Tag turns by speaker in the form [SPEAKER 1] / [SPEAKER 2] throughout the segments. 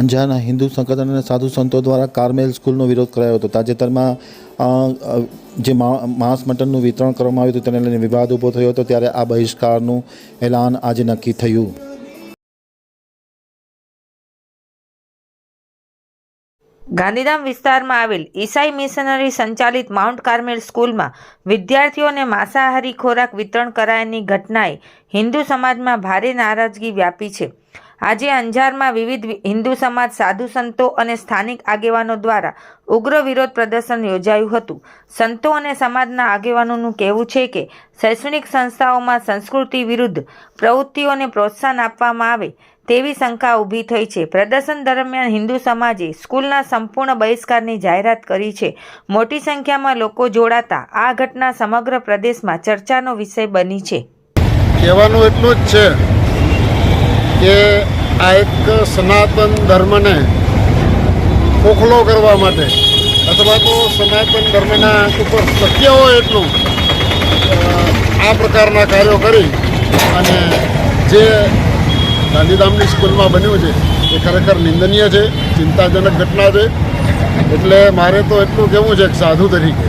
[SPEAKER 1] અંજારના હિન્દુ સંગઠન અને સાધુ સંતો દ્વારા કાર્મેલ સ્કૂલનો વિરોધ કરાયો હતો. તાજેતરમાં જે માંસ મટનનું વિતરણ કરવામાં આવ્યું હતું, તેને લઈને વિવાદ ઊભો થયો હતો. ત્યારે આ બહિષ્કારનું એલાન આજે નક્કી થયું.
[SPEAKER 2] ગાંધીધામ વિસ્તારમાં આવેલ ઈસાઈ મિશનરી સંચાલિત માઉન્ટ કાર્મેલ સ્કૂલમાં વિદ્યાર્થીઓને માંસાહારી ખોરાક વિતરણ કરાયાની ઘટનાએ હિન્દુ સમાજમાં ભારે નારાજગી વ્યાપી છે. આજે અંજારમાં વિવિધ હિન્દુ સમાજ, સાધુ સંતો અને સ્થાનિક આગેવાનો દ્વારા ઉગ્ર વિરોધ પ્રદર્શન યોજાયું હતું. સંતો અને સમાજના આગેવાનોનું કહેવું છે કે, શૈક્ષણિક સંસ્થાઓમાં સંસ્કૃતિ વિરુદ્ધ પ્રવૃત્તિઓને પ્રોત્સાહન આપવામાં આવે તેવી શંકા ઊભી થઈ છે. પ્રદર્શન દરમિયાન હિન્દુ સમાજે સ્કૂલના સંપૂર્ણ બહિષ્કારની જાહેરાત કરી છે. મોટી સંખ્યામાં લોકો જોડાતા આ ઘટના સમગ્ર પ્રદેશમાં ચર્ચાનો વિષય બની છે.
[SPEAKER 3] કહેવાનું એટલું જ છે કે આ એક સનાતન ધર્મને ખોખલો કરવા માટે અથવા તો સનાતન ધર્મના ઉપર શક્ય હોય એટલું આ પ્રકારના કાર્યો કરી અને જે ગાંધીધામની સ્કૂલમાં બન્યું છે, એ ખરેખર નિંદનીય છે, ચિંતાજનક ઘટના છે. એટલે મારે તો એટલું કહેવું છે કે સાધુ તરીકે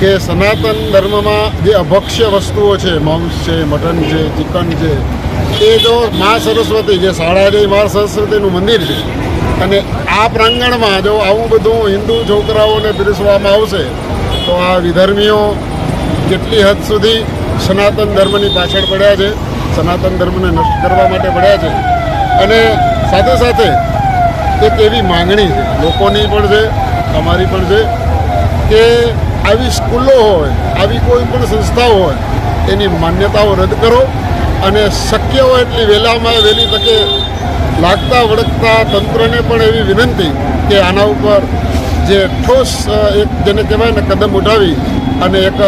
[SPEAKER 3] કે સનાતન ધર્મમાં જે અભક્ષ્ય વસ્તુઓ છે, માંસ છે, મટન છે, ચિકન છે, એ જો મા સરસ્વતી જે શાળાજી મા સરસ્વતીનું મંદિર છે. અને આ પ્રાંગણમાં જો આવું બધું હિન્દુ છોકરાઓને પીરસવામાં આવશે, તો આ વિધર્મીઓ કેટલી હદ સુધી સનાતન ધર્મની પાછળ પડ્યા છે, સનાતન ધર્મને નષ્ટ કરવા માટે પડ્યા છે. અને સાથે સાથે એક એવી માંગણી છે, લોકોની પણ છે અમારી પણ છે, કે આવી સ્કૂલો હોય, આવી કોઈ પણ સંસ્થાઓ હોય, એની માન્યતાઓ રદ કરો અને શક્ય હોય એટલી વહેલામાં વહેલી તકે લાગતા વળગતા તંત્રને પણ એવી વિનંતી કે આના ઉપર જે ઠોસ એક જેને કહેવાય ને કદમ ઉઠાવી અને એક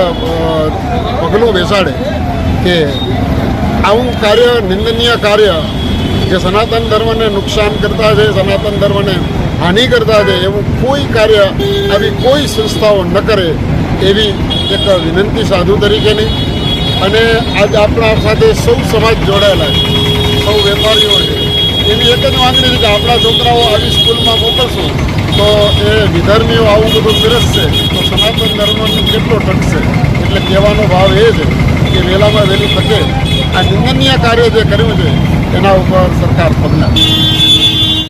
[SPEAKER 3] પગલું બેસાડે કે આવું કાર્ય નિંદનીય કાર્ય જે સનાતન ધર્મને નુકસાન કરતા છે, સનાતન ધર્મને હાનિ કરતા છે એવું કોઈ કાર્ય આવી કોઈ સંસ્થાઓ ન કરે એવી એક વિનંતી સાધુ તરીકેની અને આજ આપણા સાથે સૌ સમાજ જોડાયેલા છે. સૌ વેપારીઓ છે. એની એક જ માંગણી છે કે આપણા છોકરાઓ આવી સ્કૂલમાં મોકલશું તો એ વિધર્મીઓ આવું બધું પીરસશે તો સનાતન ધર્મનું કેટલો ટકશે? એટલે કહેવાનો ભાવ એ છે કે વહેલામાં વહેલી તકે આ નિંદનીય કાર્ય જે કર્યું છે, એના ઉપર સરકાર પગલાં.